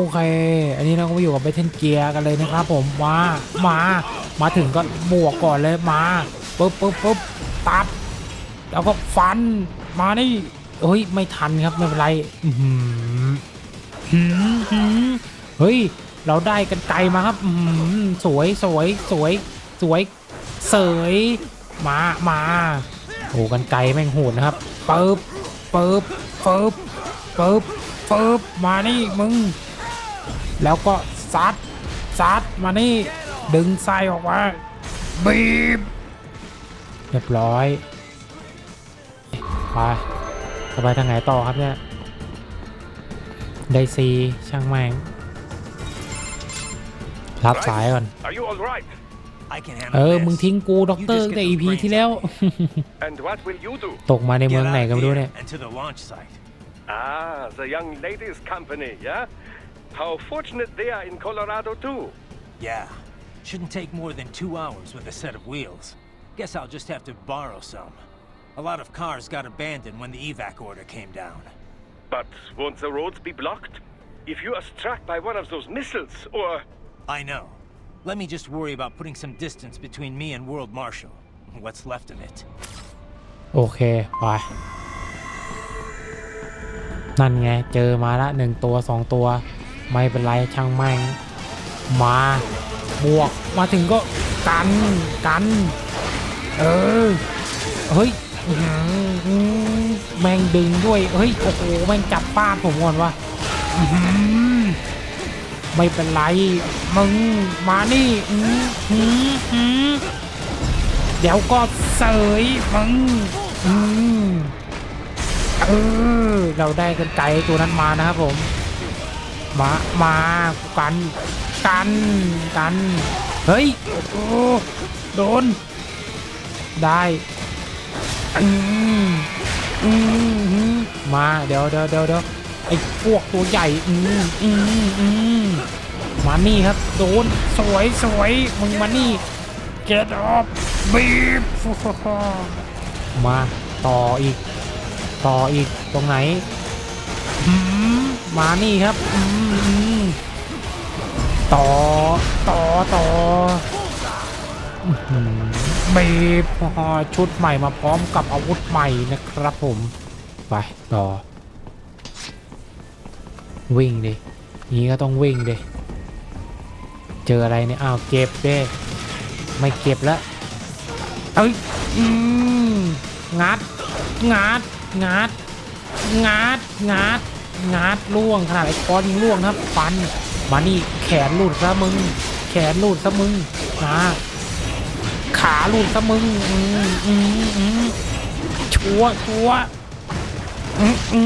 โอเค อันนี้เราก็มาอยู่กับเบทเทนเกียร์กันเลยนะครับผม มา มา มาถึงก็บวกก่อนเลย มาปุ๊บปุ๊บปุ๊บตัด แล้วก็ฟัน มานี่เฮ้ย ไม่ทันครับ ไม่เป็นไรอื้อหือหือหือเฮ้ย เราได้กันไกลมาครับอื้อหือสวยสวยสวยสวย เสย มา มาโอ้กันไกลแม่งโหดนะครับปึ๊บปึ๊บปึ๊บปึ๊บปึ๊บมานี่มึง แล้วก็ซัดซัดมานี่ดึงไส้ออกมาบีบเรียบร้อยไปจะไปทางไหนต่อครับเนี่ยได้ซีช่างแม่งรับสายก่อน Are you all right? I can เอ handle อมึง this. ทิ้งกูด็อกเตอร์ You just แต่ get อี those พี brains ที่แล้ว And what will you do? ตกมาในเมื Get องไหน out ก็ of ไม่รู้ here เนี่ย and to the launch site. Ah, the young ladies' company, yeah? How fortunate they are in Colorado, too. Yeah. Shouldn't take more than two hours with a set of wheels. Guess I'll just have to borrow some. A lot of cars got abandoned when the evac order came down. But won't the roads be blocked? If you are struck by one of those missiles, or. I know. Let me just worry about putting some distance between me and World Marshal. What's left of it. โอเค ไป นั่นไง เจอมาละหนึ่งตัวสองตัว ไม่เป็นไรช่างแม่งมาบวกมาถึงก็กันกัน เออเฮ้ยแม่งดึงด้วยเฮ้ยโอ้โหแม่งจับป้าผมก่อนวะไม่เป็นไรมึงมานี่เดี๋ยวก็เสยมึงเออเราได้กันไกลตัวนั้นมานะครับผม มา มากัน กัน กัน เฮ้ย โอ้ โดน ได้อืมอืมมา เดี๋ยวเดี๋ยวเดี๋ยวเดี๋ยวไอ้พวกตัวใหญ่ อืมอืมอืมมานี่ครับ โดน สวยสวยมึงมานี่ get up บีบมาต่ออีก ต่ออีกตรงไหนหืมมานี่ครับ ต่อ ต่อ ต่ออื้อชุดใหม่มาพร้อมกับอาวุธใหม่นะครับผม ไป ต่อ วิ่งดินี้ก็ต้องวิ่งดิเจออะไรเนี่ย อ้าว เก็บด้ไม่เก็บแล้วเอ้ย อืม งัด งัด งัด งัด งัด งัดล่วงขนาดไอ้คอนยังล่วงนะครับฟัน มานี่แขนหลุดซะมึง แขนหลุดซะมึงนะขาหลุดซะมึงอืมอืมอืมชัวชัวอืมอื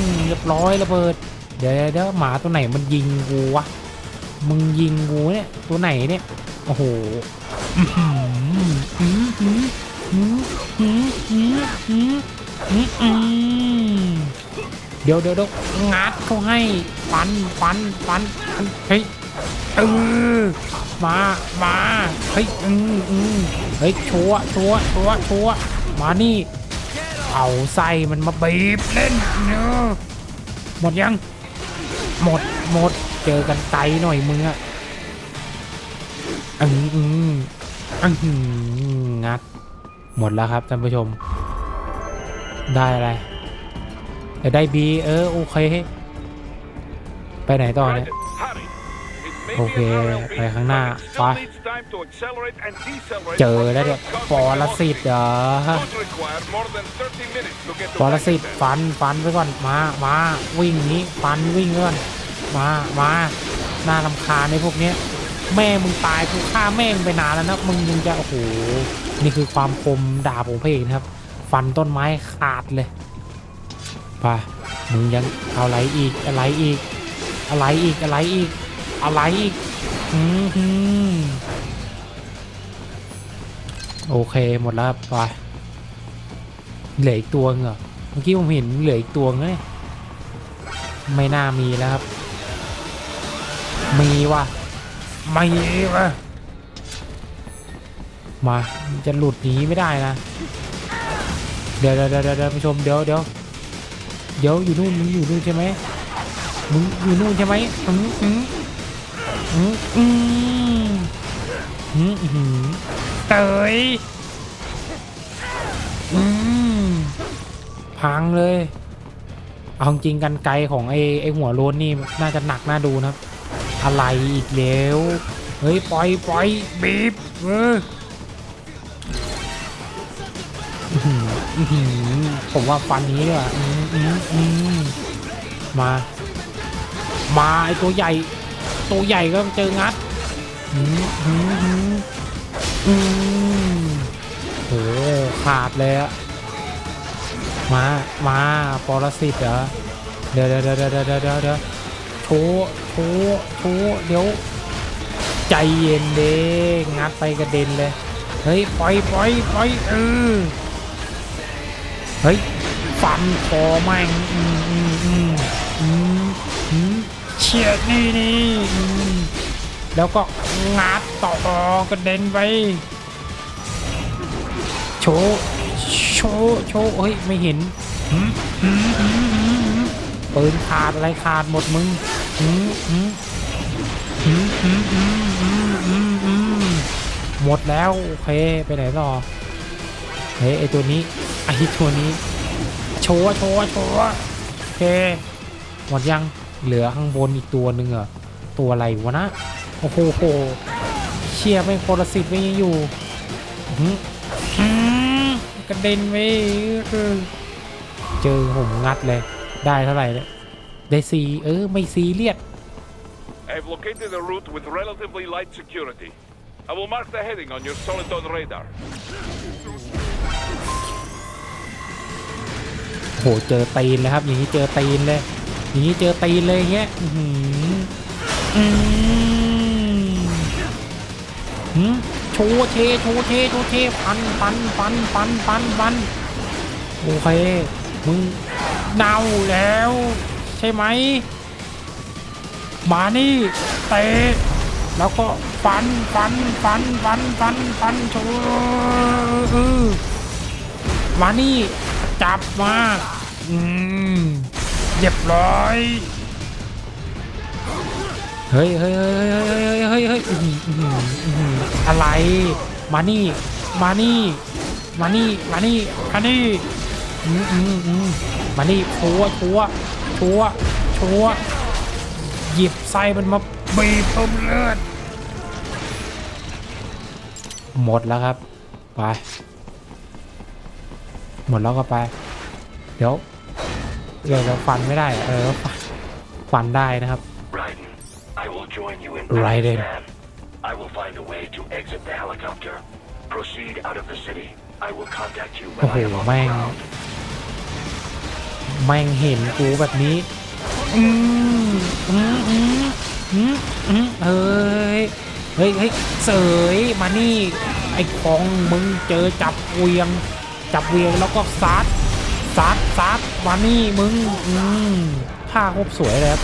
มเรียบร้อยระเบิด เดี๋ยวเดี๋ยวหมาตัวไหนมันยิงกูวะมึงยิงกูเนี่ยตัวไหนเนี่ยโอ้โห เดี๋ยวเดี๋ยวเดี๋ยวงัดเขาให้ฟันฟันฟันฟันเฮ้ยเออมามาเฮ้ยอืมอืมเฮ้ยชัวชัวชัวชัวมานี่เอาไส้มันมาบีบเล่นเนอหมดยัง หมดหมดเจอกันไกลหน่อยมึงอะอืมอืมอืมงัด หมดแล้วครับท่านผู้ชม ได้อะไร เดี๋ยวได้บีเออโอเค ไปไหนต่อเนี่ย Private, hurry. It may be Okay, an RLB, ไปข้างหน้า but it still ไป needs time to accelerate and decelerate เจอ for แล้วเนี่ย first ปอละสิทธิ์เหรอ Could require more than 30 minutes to get to ปอละสิทธิ์ Pakistan. ฟันฟันไปก่อน มา มา วิ่งหนี้ ฟันวิ่งไปก่อน มา มาน่าลำคาญในพวกเนี้ย แม่มึงตายกูฆ่าแม่มึงไปนานแล้วนะ มึงยังจะ โอ้โห นี่คือความคมดาบของพระเอกนะครับ ฟันต้นไม้ขาดเลย ไปมึงยังเอาอะไรอีกอะไรอีก อะไรอีกอะไรอีก อะไรอีกอืมโอเคหมดแล้วไปเหลืออีกตัวนึงเหรอเมื่อกี้ผมเห็นเหลืออีกตัวเลยไม่น่ามีแล้วครับ มีว่ะไม่ว่ะมาจะหลุดหนีไม่ได้นะ เดี๋ยวเดี๋ยวเดี๋ยวเดี๋ยวผู้ชมเดี๋ยวเดี๋ยว เดี๋ยวอยู่นู่นมึงอยู่นู่นใช่ไหมมึงอยู่นู่นใช่ไหมอืมอืมอืมอืมอืมอืมเตยอืมพังเลย เอาจริงกันไกลของไอ้ไอ้หัวโลนนี่น่าจะหนักน่าดูนะครับอะไรอีกแล้วเฮ้ยปล่อยปล่อยบีบเอออื้อหืออื้อหือผมว่าฟันนี้ดีกว่า อืมอืมมา มาไอตัวใหญ่ ตัวใหญ่ก็เจองัดอืมอืมอืมอืมโหขาดเลยอะมา มาปรสิตเหรอ เดี๋ยวเดี๋ยวเดี๋ยวเดี๋ยวเดี๋ยวเดี๋ยวเดี๋ยวโชว์โชว์โชว์เดี๋ยว ใจเย็นเด้งัดไปกระเด็นเลย เฮ้ย ปล่อยปล่อยปล่อยเออเฮ้ย ฟันคอแม่งเฉียดนี่นี่แล้วก็งัดต่อกระเด็นไปโชโชโชเฮ้ย ไม่เห็นปืนขาด อะไรขาดหมดมึงหมดแล้ว โอเค ไปไหนต่อเฮ้ยไอตัวนี้ไอตัวนี้ ชว์โชว์โชว์โอเคหมดยังเหลือข้างบนอีกตัวหนึ่งเหรอตัวอะไรวะนะโอ้โหเชียร์ไม่โคตรสิทธิ์ไม่ยังอยู่กระเด็นไปเจอผมงัดเลยได้เท่าไหร่เนี่ยได้ซีเออไม่ซีเรียส I've located a route with relatively light security. I will mark the heading on your Soliton radar. โหเจอตีนเลยครับ อย่างนี้เจอตีนเลยอย่างนี้เจอตีนเลยเงี้ยอื้อหืออืมหืมโชว์เทโชว์เทโชว์เทปันปันปันปันปันปันโอเคมึงเน่าแล้ว ใช่ไหมมานี่เตะแล้วก็ฟันฟันฟันฟันฟันฟันโชว์เออมานี่ จับมาอืมเรียบร้อย เฮ้ยเฮ้ยเฮ้ยเฮ้ยเฮ้ยเฮ้ยเฮ้ยอื้อหืออื้อหืออื้อหืออะไร มานี่ มานี่ มานี่ มานี่ มานี่อืมอืมอืมมานี่ชัวชัวชัวชัวหยิบไส้มันมาบีบเพิ่มเลือดหมดแล้วครับ ไป หมดแล้วก็ไป เดี๋ยวเดี๋ยวเราฟันไม่ได้เออฟันฟันได้นะครับ Raiden, I will join you in Raiden. Pakistan. I will find a way to exit the helicopter. Proceed out of the city. I will contact you โอ้ when โห I am on แม่ the ง ground. แม่งเห็นกูแบบนี้ อืมอืมอืมอืมอืมเฮ้ย เฮ้ยเฮ้ยเสยมานี่ ไอ้ของมึงเจอจับเวียง จับเวียแล้วก็ซัดซัดซัดมานี่มึงอืมท่าคตรสวยเลยครับ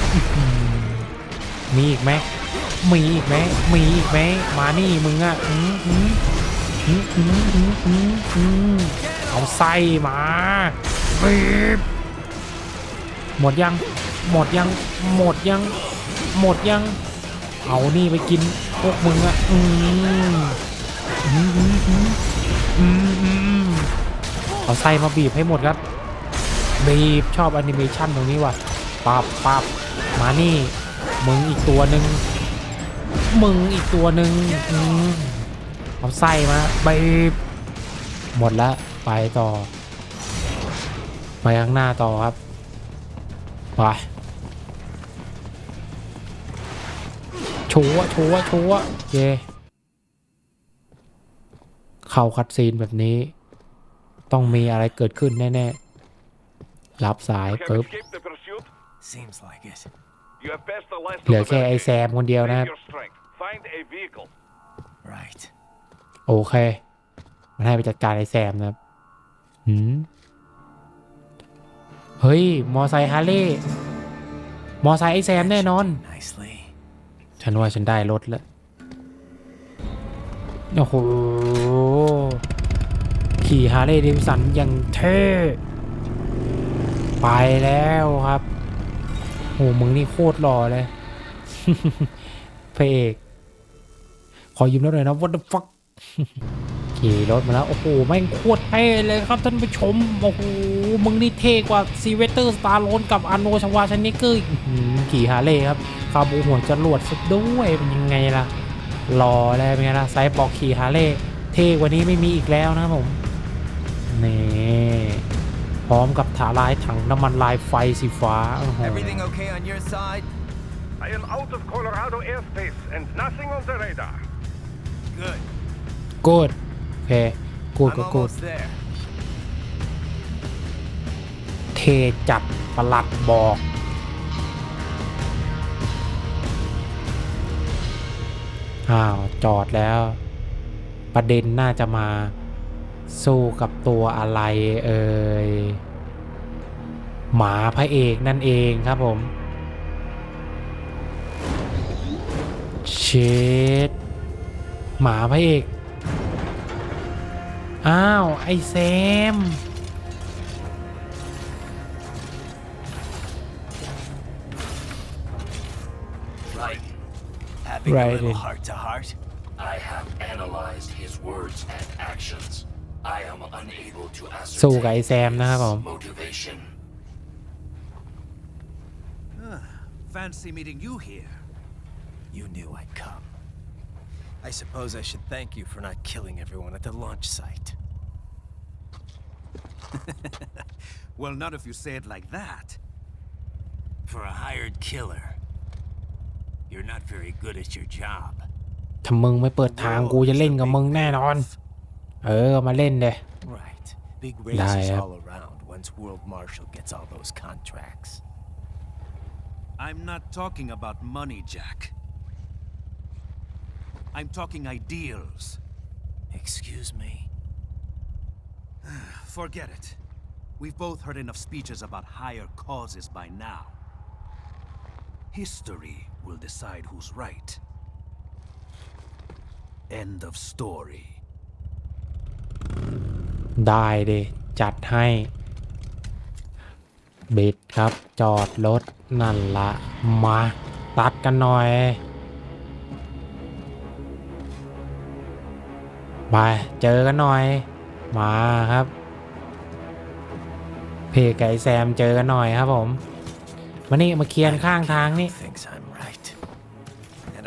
มีอีกไหมมีอีกไหมมีอีกไหมมานี่มึงอะอืมอืมอืมอืมอืมอืมอืมเอาไส้มาบีบหมดยัง หมดยัง หมดยัง หมดยัง เอานี่ไปกินพวกมึงอะอืมอืมอืมอืมอืม เอาไส้มาบีบให้หมดครับ บีบชอบแอนิเมชันตรงนี้ว่ะปับปับมานี่ มึงอีกตัวหนึ่งมึงอีกตัวหนึ่งอเอาไส้มาบีบหมดละไปต่อ ไปข้างหน้าต่อครับไปชัวร์ชัวร์ชัวร์เย่เข้าคัดซีนแบบนี้ ต้องมีอะไรเกิดขึ้นแน่ๆรับสาย You have ปึ๊บ escaped the pursuit. Seems like it. You have passed the last เหลือ of the แค่ไอ้แซ barricades. มคนเดียวนะครับ Save your strength. Find a vehicle. Right. โอเคมันให้ไปจัดการไอ้แซมนะครับหืมเฮ้ย มอไซค์ฮาร์เลย์มอไซค์ไอ้แซมแน่นอน Nicely. ฉันว่าฉันได้รถแล้ว โอ้โห ขี่ฮาร์เลย์ดวิสันอย่างเท่ไปแล้วครับโหมึงนี่โคตรหล่อเลยพระเอกขอยืมรถหน่อยนะ what the fuck ขี่รถมาแล้ว โอ้โห แม่งโคตรเท่เลยครับท่านผู้ชม โอ้โห มึงนี่เท่กว่าซีเวเตอร์สตาร์โลนกับอาโนชวาชนิเกอร์อีกอื้อขี่ฮาร์เลย์ครับคาบูหัวจรวดสุดด้วยเป็นยังไงล่ะหล่อเลยเป็นไงล่ะไซบอร์กขี่ฮาร์เลย์เท่กว่านี้ไม่มีอีกแล้วนะผม นี่พร้อมกับถาลายถังน้ำมันลายไฟสีฟ้าโอ้โห Everything okay on your side? I am out of Colorado airspace and nothing on the radar. Good. กูดโอเคกูด I'm ก็กูด almost there. เทจัดประหลัดบอก อ้าว จอดแล้ว ประเด็นน่าจะมา สู้กับตัวอะไรเอ่ยหมาพระเอกนั่นเองครับผมเชดหมาพระเอก อ้าว ไอแซม Right. Having Right a little in. heart to heart. I have analyzed his words and actions. I am unable to สู้กับไอ ascertain แซมนะครับผม his motivation. Fancy meeting you here. You knew I'd come. I suppose I should thank you for not killing everyone at the launch site. Well, not if you say it like that. For a hired killer. You're not very good at your job. ถ้ามึงไม่เปิดทางกูจะเล่นกับมึงแน่นอน เออ มาเล่นเลย Right. Big Nah, raises yeah. all around once World Marshal gets all those contracts. I'm not talking about money, Jack. I'm talking ideals. Excuse me? Forget it. We've both heard enough speeches about higher causes by now. History will decide who's right. End of story. ได้เดจัดให้ บิดครับจอดรถนั่นละมาตัดกันหน่อย ไปเจอกันหน่อย มาครับเพไก่แซมเจอกันหน่อยครับผมมานี่มาเคลียร์ข้างทางนี่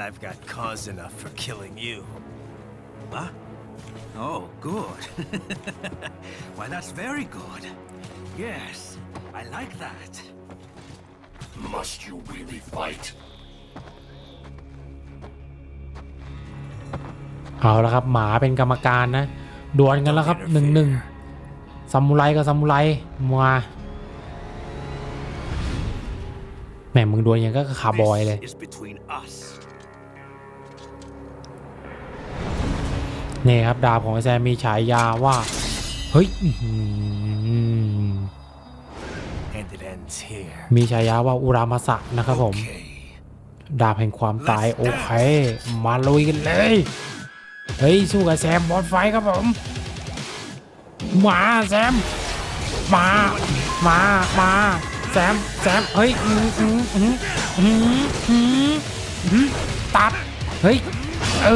I've got cause enough for killing you. Huh? Oh, good. Why, that's very good. Yes, I like that. Must you really fight? เอาละครับ หมาเป็นกรรมการนะดวลกันแล้วครับหนึ่งหนึ่งซามูไรกับซามูไรมาแหมมึงดวลยังก็คาร์บอยเลย This is นี่ครับดาบของไอ้แซมมีฉายาว่า เฮ้ยอื้อหือ And it ends here. มีฉายาว่าอุรามาสะนะครับผม Okay. ดาบแห่งความตายโอเคมาลุยกันเลย เฮ้ย สู้กับแซมบอสไฟครับผม มาแซม มา มา มาแซมแซมเฮ้ยอืมอืมอืมอืมอืมอืมตัด เฮ้ย เอ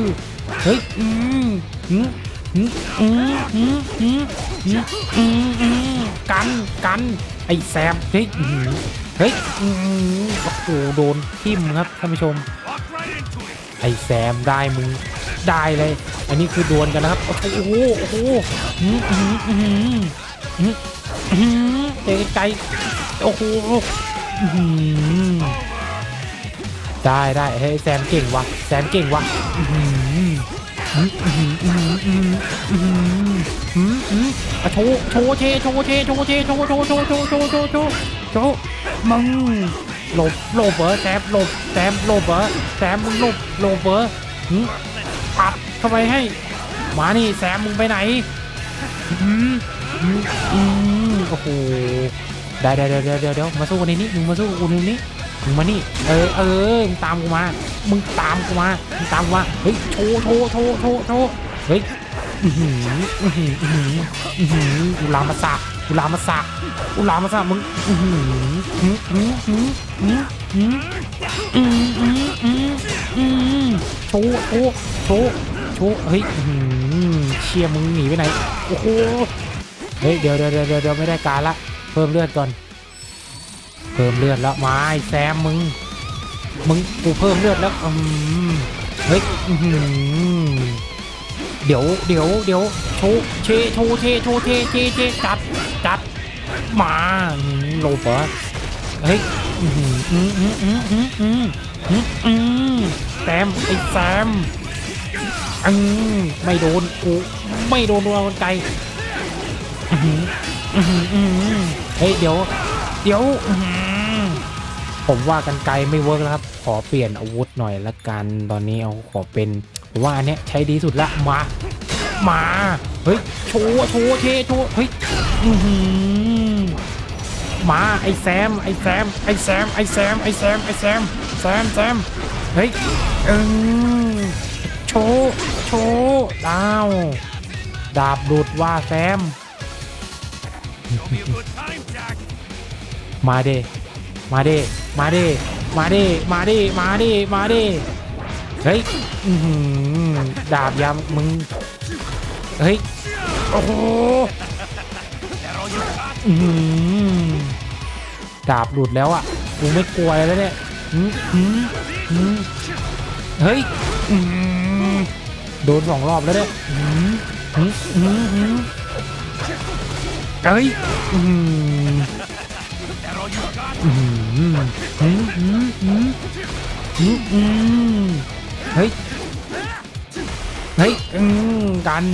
อ เฮ้ยอืมอืมอืมอืมอืมอืมอืมกันกันไอ้แซมเฮ้ยเฮ้ยโอ้โหโดนทิ่มครับท่านผู้ชม ไอ้แซมได้มึงได้เลย อันนี้คือดวลกันนะครับ โอ้โหโอ้โหอืมอืมอืมอืมเตะไกลโอ้โหอืมได้ได้เฮ้แซมเก่งวะแซมเก่งวะ โชว์โชว์เชโชว์เชโชว์เชโชว์โชว์โชว์โชว์โชว์โชว์โชว์โชว์มึงหลบหลบเหรอแซมหลบแซมหลบเหรอแซมมึงหลบหลบเหรอหึปัดเข้าไปให้ มานี่แซมมึงไปไหนอืมอืมโอ้โหได้ได้เดี๋ยวเดี๋ยวเดี๋ยวมาสู้กันในนี้มึงมาสู้กูในนี้ มึงมานี่เออเออมึงตามกูมา มึงตามกูมามึงตามกูมาเฮ้ยโชว์โชว์โชว์โชว์โชว์เฮ้ยอือหืออือหืออือหืออือหือกูลามาสักอุลามาสะอุลามาสะมึงอือหืออือหืออือหืออื้อหืออื้อหืออือหือโชว์โชว์โชว์โชว์เฮ้ยอือหือเชียมึงหนีไปไหนโอ้โหเฮ้ยเดี๋ยวเดี๋ยวเดี๋ยวเดี๋ยวไม่ได้การละเพิ่มเลือดก่อน พิ่มเลือดแล้วมาไอ้แซมมึง มึงกูเพิ่มเลือดแล้วอืมเฮ้ยเดี๋ยวเดี๋ยวเดี๋ยวโชว์เชโชว์เชโชว์เชเชเชจัดจัดมาโลเปอร์เฮ้ยอื้อหืออื้อหืออื้อหืออื้อหืออื้อหือแซมไอ้แซมอืมไม่โดนกูไม่โดนดวงใจอื้อหืออื้อหืออื้อหือเฮ้ยเดี๋ยว เดี๋ยวผมว่ากันไกลไม่เวิร์กแล้วครับ ขอเปลี่ยนอาวุธหน่อยละกันตอนนี้เอาขอเป็นผมว่าอันเนี้ยใช้ดีสุดละมา มาเฮ้ยโชว์โชว์เทโชว์เฮ้ยมาไอแซมไอแซมไอแซมไอแซมไอแซมไอแซมแซมแซมเฮ้ยเออโชว์โชว์ดาวดาบหลุดว่าแซม มาเดมาเดมาเดมาเดมาเดมาเดมาเดเฮ้ยอื้อหือดาบยำมึง เฮ้ย โอ้โหดาบหลุดแล้วอะ กูไม่กลัวแล้วเนี่ยอื้อหืออื้อเฮ้ยอื้อหือโดนสองรอบแล้วเนี่ยอื้อหืออื้อหือเฮ้ย เฮ้ย เฮ้ยอืมกัน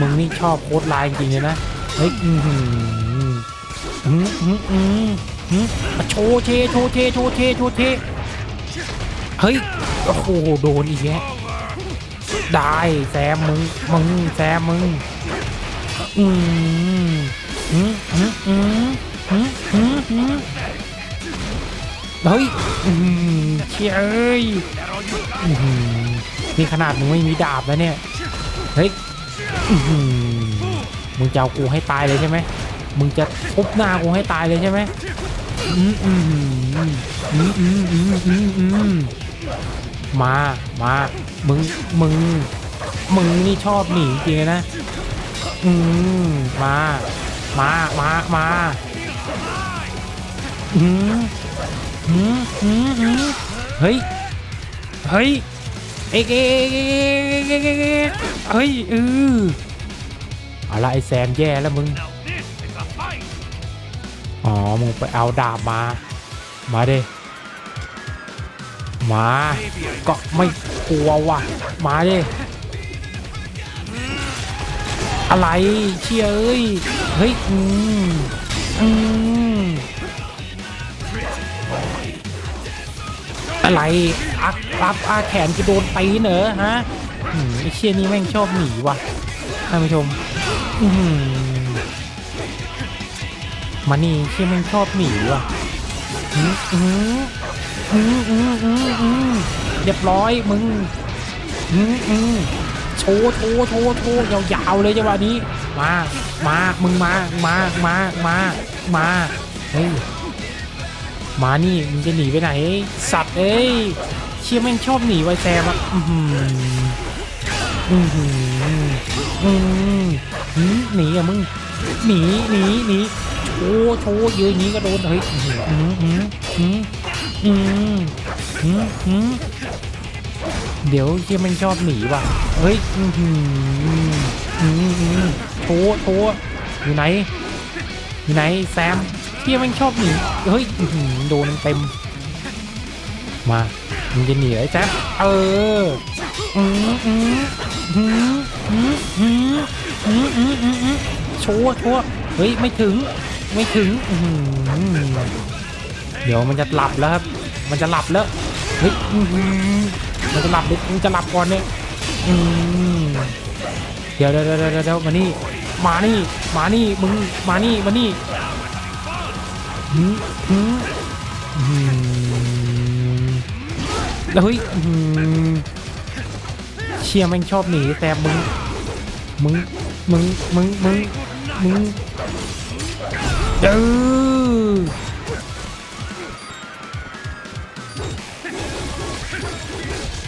มึงนี่ชอบโค้ดไลน์จริงเลยนะ เฮ้ย อืมอืมอืมอืมโชว์เชโชว์เชโชว์เชโชว์เชเฮ้ย โอ้โห โดนอีกแล้วได้แซมมึง มึงแซมมึง อืมอืมอืมอืมอืมอืม เฮ้ยเชี่ยเอ้ยนี่ขนาดมึงไม่มีดาบแล้วเนี่ย เฮ้ยมึงจะเอากูให้ตายเลยใช่ไหมมึงจะทุบหน้ากูให้ตายเลยใช่ไหมมา มา มึง มึง มึงนี่ชอบหนีจริงนะ อืมมา มา มา มา อืม เฮ้ย เฮ้ย เอกเอกเอกเฮ้ยเออเอาละไอแซมแย่แล้วมึง อ๋อ มึงไปเอาดาบมา มาเด้มา ก็ไม่กลัวว่ะ มาเด้อะไรเชี่ยเอ้ย เฮ้ย อืม อืม อะไรอักรับอาแขนจะโดนตีเหนอฮะไอเชี่ยนี่แม่งชอบหนีว่ะท่านผู้ชมมานี่เชี่ยแม่งชอบหนีว่ะอืออืออืออือเรียบร้อยมึงอืออือโชว์โชว์โชว์โชว์ยาวๆเลยจังหวะนี้ มา มา มึงมา มา มา มา มาเฮ้ย มานี่มึงจะหนีไปไหน สัตว์เอ้ยเชี่ยแม่งชอบหนีไวแซมอะอือหืออือหืออือหือหนีอะมึงหนีหนีหนีโชว์โชว์เยอะอย่างนี้ก็โดนเฮ้ยอือหืออือหืออืออืออือหือเดี๋ยวเชี่ยแม่งชอบหนีว่ะเฮ้ยอือหืออือหือโชว์โชว์อยู่ไหนอยู่ไหนแซม เที่ยม่งชอบหนีเฮ้ยโดนเต็ม มามึงจะหนีไอ้แซมเอออืมอืมอืมอืมอืมอืมอืมอืมอืมชัวชัวเฮ้ยไม่ถึงไม่ถึงเดี๋ยวมันจะหลับแล้วครับ มันจะหลับแล้วเฮ้ยมันจะหลับดิมึงจะหลับก่อนเนี่ยเดี๋ยวเดี๋ยวเดี๋ยวเดี๋ยวมานี่มานี่มานี่มึงมานี่มานี่ แล้วเฮ้ยเชียร์แม่งชอบหนีแต่มึง มึง มึง มึง มึง มึงเออ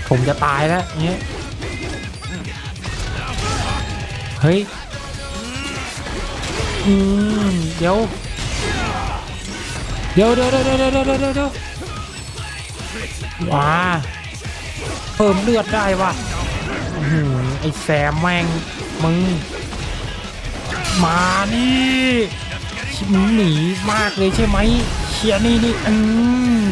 ผมจะตายแล้วย่างเงี้ย เฮ้ย อืม เดี๋ยว เดี๋ยวเดี๋ยวเดี๋ยวเดี๋ยวเดี๋ยวเดี๋ยวว้าเพิ่มเลือดได้ว่ะไอ้แซมแม่งมึง มานี่มึงหนีมากเลยใช่ไหมเชียร์นี่นี่อืม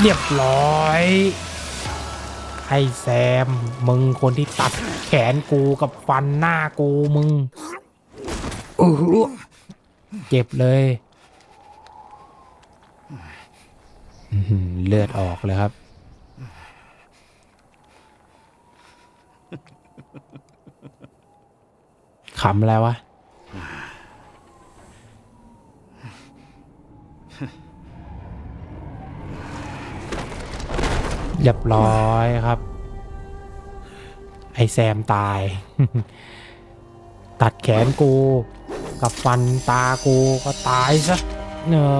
เรียบร้อยไอ้แซม มึงคนที่ตัดแขนกูกับฟันหน้ากูมึงเออ เจ็บเลยเลือดออกเลยครับ ขำอะไรวะ เรียบร้อยครับ ไอแซมตาย ตัดแขนกู กับฟันตากูก็ตายซะเนอ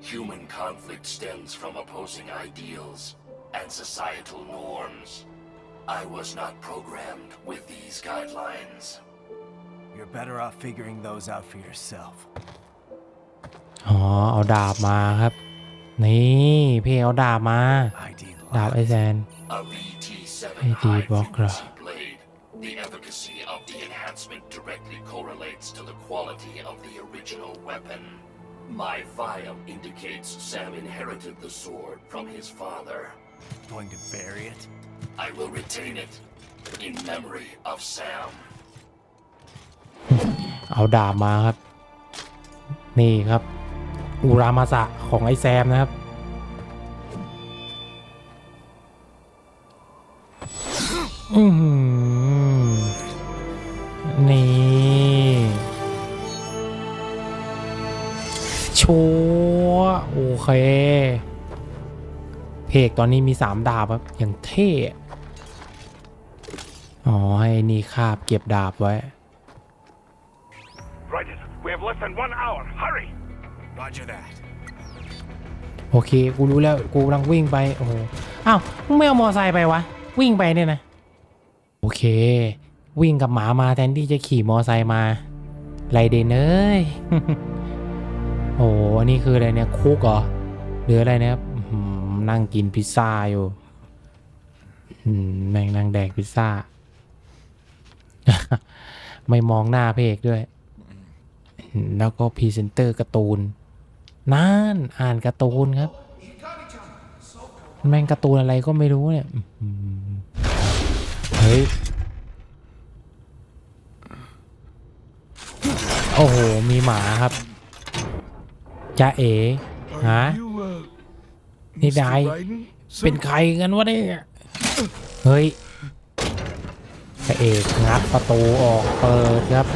ะ He is dead. He barely had any cyborg enhancements. Was this outcome necessary? Evidence inconclusive. I guess even AIs don't know everything. It is likely no single correct answer exists. Additionally, human conflict stems from opposing ideals and societal norms. I was not programmed with these guidelines. You're better off figuring those out for yourself. อ๋อ เอาดาบมาครับ นี่พี่เอาดาบมา ID ดาบ lock. ไอแซน A VT7 Hey, high Walker. frequency blade. The efficacy of the enhancement directly correlates to the quality of the original weapon. My file indicates Sam inherited the sword from his father. Going to bury it? I will retain it in memory of Sam. เอาดาบมาครับ นี่ครับ อุรามาสะของไอแซมนะครับ อือหือนี่ ชัวร์โอเค เพกตอนนี้มีสามดาบครับอย่างเท่อะอ๋อ ให้นี่คาบเก็บดาบไว้ Raiden, we have less than one hour. Hurry! Roger that. โอเค กูรู้แล้ว กูกำลังวิ่งไป โอ้โห อ้าว มึงไม่เอามอไซค์ไปวะ วิ่งไปเนี่ยนะ โอเค วิ่งกับหมามาแทนที่จะขี่มอไซค์มาไรเดนเอ้ยโอ้โหอันนี้คืออะไรเนี่ยคุกเหรอหรืออะไรเนี่ยครับนั่งกินพิซซ่าอยู่แม่งนั่งแดกพิซซ่า ไม่มองหน้าพระเอกด้วย แล้วก็พรีเซนเตอร์การ์ตูนนั่นอ่านการ์ตูนครับ แม่งการ์ตูนอะไรก็ไม่รู้เนี่ยเฮ้ยโอ้โห มีหมาครับ จ้าเอ๋ฮะนี่ได้เป็นใครกันวะเนี่ยเฮ้ยพระเอกงัดประตูออกเปิดครับ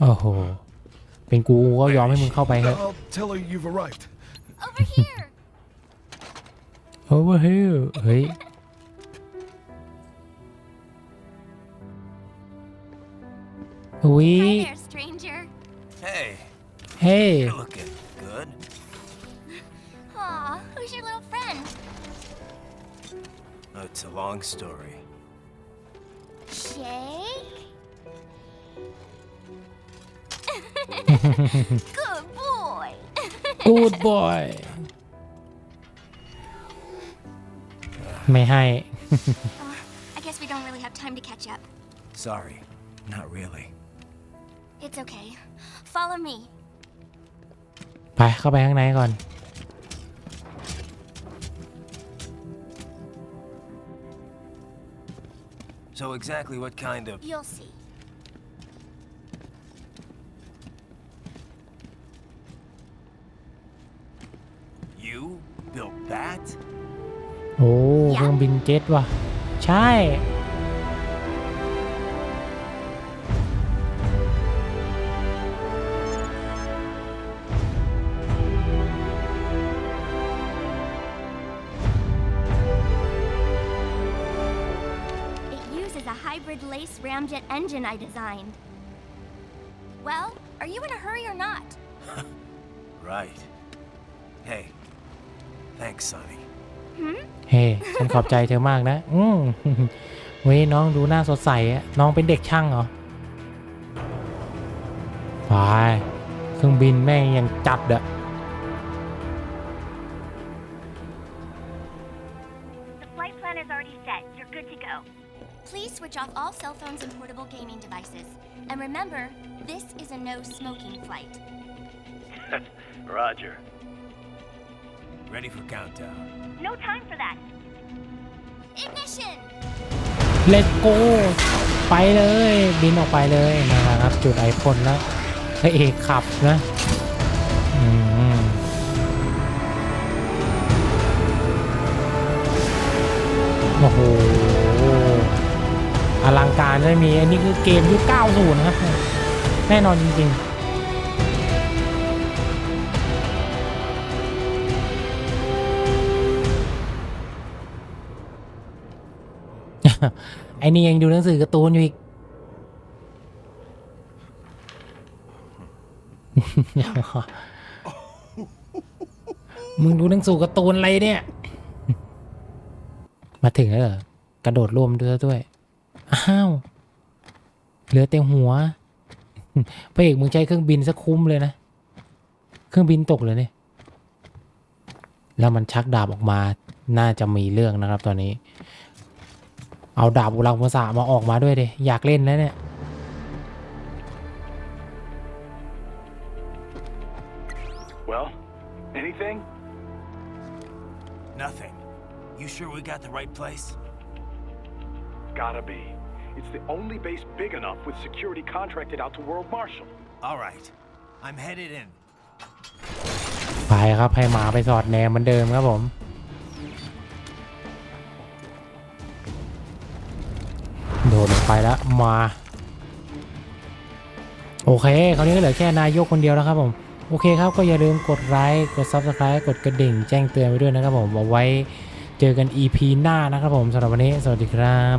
โอ้โหเป็นกูก็ยอมให้มึงเข้าไปครับ I'll tell her you've arrived. Over here. over here เฮ้ยอุ้ย Hi there, stranger. Hey, เฮ้ you're looking good. Aw, who's your little friend? Oh, it's a long story. Shake? Good boy. good boy ไม่ให้ I guess we don't really have time to catch up. Sorry, not really. It's okay. Follow me. ไปเข้าไปข้างในก่อน So exactly what kind of You'll see. โอ้เครื่องบินเจ็ตว่ะ ใช่ hybrid lace ramjet engine I designed. Well, are you in a hurry or not? Right. Hey. Thanks, Sonny. เฮ้ ฉันขอบใจเธอมากนะ อืมเว้ยน้องดูหน้าสดใสอะน้องเป็นเด็กช่างเหรอไปเครื่องบินแม่งยังจัดอะ phones and portable gaming devices. And remember, this is a no smoking flight. Roger. Ready for countdown. No time for that. Ignition! เลตโกไปเลยบินออกไปเลยนะครับ จุดไอพ่นแล้วพระเอกขับนะอืมโอ้โห อลังการไม่มี อันนี้คือเกมยุค 90 นะครับ แน่นอนจริงๆไอ้นี่ยังดูหนังสือการ์ตูนอยู่อีก มึงดูหนังสือการ์ตูนอะไรเนี่ย มาถึงแล้วเหรอกระโดดร่วมด้วยด้วย อ้าว เหลือแต่หัวพระเอกมึงใช้เครื่องบินสักคุ้มเลยนะ เครื่องบินตกเลยเนี่ย แล้วมันชักดาบออกมา น่าจะมีเรื่องนะครับตอนนี้ เอาดาบอุรังภาษามาออกมาด้วยดิอยากเล่นแล้วเนี่ย Well, anything? Nothing. You sure we got the right place? Gotta be. It's the only base big enough with security contracted out to World Marshal. All right. I'm headed in. ไปครับให้หมาไปสอดแนมเหมือนเดิมครับผม โดดลงไปแล้วมา โอเคคราวนี้ก็เหลือแค่นายกคนเดียวแล้วครับผม โอเคครับก็อย่าลืมกดไลค์กด Subscribe กดกระดิ่งแจ้งเตือนไปด้วยนะครับผมเอาไว้เจอกัน EP หน้านะครับผมสำหรับวันนี้ สวัสดีครับ